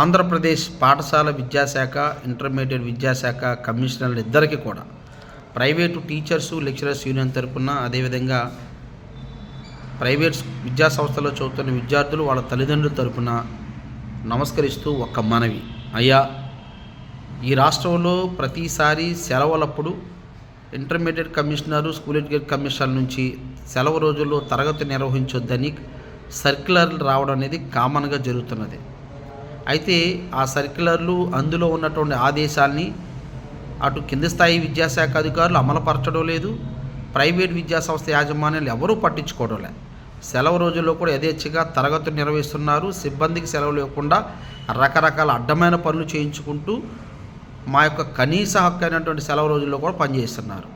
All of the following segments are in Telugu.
ఆంధ్రప్రదేశ్ పాఠశాల విద్యాశాఖ ఇంటర్మీడియట్ విద్యాశాఖ కమిషనర్లు ఇద్దరికి కూడా ప్రైవేటు టీచర్సు లెక్చరర్స్ యూనియన్ తరపున అదేవిధంగా ప్రైవేట్ విద్యా సంస్థలో చదువుతున్న విద్యార్థులు వాళ్ళ తల్లిదండ్రుల తరపున నమస్కరిస్తూ ఒక మనవి. అయ్యా ఈ రాష్ట్రంలో ప్రతిసారి సెలవులప్పుడు intermediate commissioner school educate commissioner నుంచి సెలవు రోజుల్లో తరగతి నిర్వహించొద్దని సర్క్యులర్లు రావడం అనేది కామన్గా జరుగుతున్నది. అయితే ఆ సర్క్యులర్లు అందులో ఉన్నటువంటి ఆదేశాల్ని అటు కింది స్థాయి విద్యాశాఖ అధికారులు అమలుపరచడం లేదు. ప్రైవేట్ విద్యాసంస్థ యాజమాన్యాలు ఎవరూ పట్టించుకోవడం లేదు. సెలవు రోజుల్లో కూడా యథేచ్ఛగా తరగతులు నిర్వహిస్తున్నారు. సిబ్బందికి సెలవు లేకుండా రకరకాల అడ్డమైన పనులు చేయించుకుంటూ మా యొక్క కనీస హక్కు అయినటువంటి సెలవు రోజుల్లో కూడా పనిచేస్తున్నారు.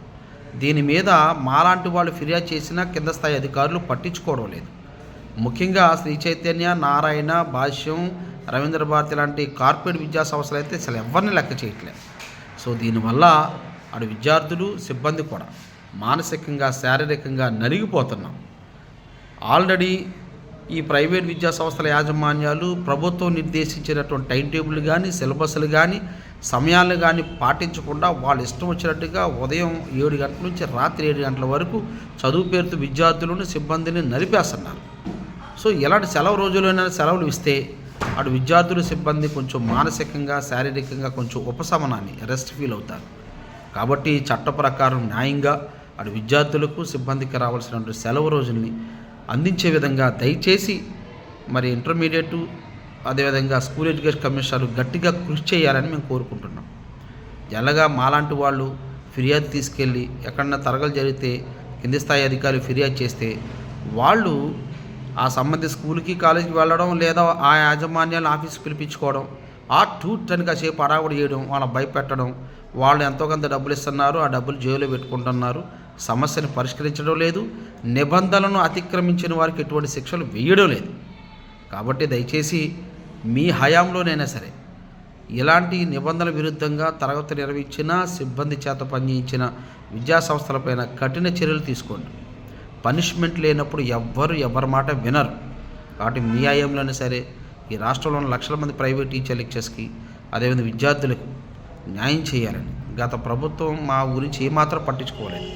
దీని మీద మాలాంటి వాళ్ళు ఫిర్యాదు చేసినా కింద స్థాయి అధికారులు పట్టించుకోవడం లేదు. ముఖ్యంగా శ్రీ చైతన్య నారాయణ భాష్యం రవీంద్ర భారతి లాంటి కార్పొరేట్ విద్యా సంస్థలు అయితే అసలు ఎవరిని లెక్క చేయట్లేదు. సో దీనివల్ల అటు విద్యార్థులు సిబ్బంది కూడా మానసికంగా శారీరకంగా నలిగిపోతున్నాం. ఆల్రెడీ ఈ ప్రైవేట్ విద్యా సంస్థల యాజమాన్యాలు ప్రభుత్వం నిర్దేశించినటువంటి టైం టేబుల్ కానీ సిలబస్లు కానీ సమయాలు కానీ పాటించకుండా వాళ్ళు ఇష్టం వచ్చినట్టుగా ఉదయం ఏడు గంటల నుంచి రాత్రి ఏడు గంటల వరకు చదువు పేరుతో విద్యార్థులను సిబ్బందిని నలిపేస్తున్నారు. సో ఇలాంటి సెలవు రోజులైనా సెలవులు ఇస్తే అటు విద్యార్థులు సిబ్బంది కొంచెం మానసికంగా శారీరకంగా కొంచెం ఉపశమనాన్ని రెస్ట్ ఫీల్ అవుతారు. కాబట్టి చట్ట ప్రకారం న్యాయంగా అటు విద్యార్థులకు సిబ్బందికి రావాల్సినటువంటి సెలవు రోజుల్ని అందించే విధంగా దయచేసి మరి ఇంటర్మీడియట్ అదేవిధంగా స్కూల్ ఎడ్యుకేషన్ కమిషనర్ గట్టిగా కృషి చేయాలని మేము కోరుకుంటున్నాం. ఎలాగా మాలాంటి వాళ్ళు ఫిర్యాదు తీసుకెళ్ళి ఎక్కడన్నా తరగలు జరిగితే కింది స్థాయి అధికారులు ఫిర్యాదు చేస్తే వాళ్ళు ఆ సంబంధిత స్కూల్కి కాలేజీకి వెళ్ళడం లేదా ఆ యాజమాన్యాలను ఆఫీస్కి పిలిపించుకోవడం ఆ టూట్ అని కాసేపు అడావుడు చేయడం వాళ్ళని భయపెట్టడం వాళ్ళు ఎంతో కొంత డబ్బులు ఇస్తున్నారు ఆ డబ్బులు జేబులో పెట్టుకుంటున్నారు. సమస్యను పరిష్కరించడం లేదు నిబంధనలను అతిక్రమించిన వారికి ఎటువంటి శిక్షలు వేయడం లేదు. కాబట్టి దయచేసి మీ హయాంలోనైనా సరే ఇలాంటి నిబంధనల విరుద్ధంగా తరగతి నిర్వహించిన సిబ్బంది చేత పనిచేయించిన విద్యా సంస్థలపైన కఠిన చర్యలు తీసుకోండి. పనిష్మెంట్ లేనప్పుడు ఎవ్వరు ఎవరి మాట వినరు. కాబట్టి మీ ఆయంలోనే సరే ఈ రాష్ట్రంలోని లక్షల మంది ప్రైవేట్ టీచర్ లెక్చర్స్కి అదేవిధంగా విద్యార్థులకు న్యాయం చేయాలని. గత ప్రభుత్వం మా గురించి ఏమాత్రం పట్టించుకోలేదు.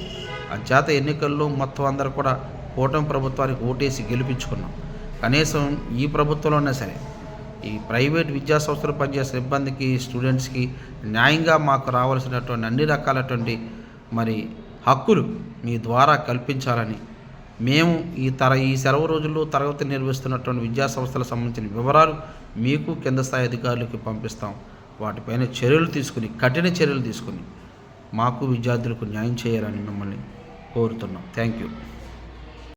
అజాత ఎన్నికల్లో మొత్తం అందరూ కూడా కూటమి ప్రభుత్వానికి ఓటేసి గెలిపించుకున్నాం. కనీసం ఈ ప్రభుత్వంలోనే సరే ఈ ప్రైవేట్ విద్యా సంస్థలు పనిచేసే సిబ్బందికి స్టూడెంట్స్కి న్యాయంగా మాకు రావాల్సినటువంటి అన్ని రకాలటువంటి మరి హక్కులు మీ ద్వారా కల్పించాలని మేము ఈ తర ఈ సెలవు రోజుల్లో తరగతి నిర్వహిస్తున్నటువంటి విద్యా సంస్థలకు సంబంధించిన వివరాలు మీకు కింద స్థాయి అధికారులకి పంపిస్తాం. వాటిపైన చర్యలు తీసుకుని కఠిన చర్యలు తీసుకుని మాకు విద్యార్థులకు న్యాయం చేయాలని మిమ్మల్ని కోరుతున్నాం. Thank you.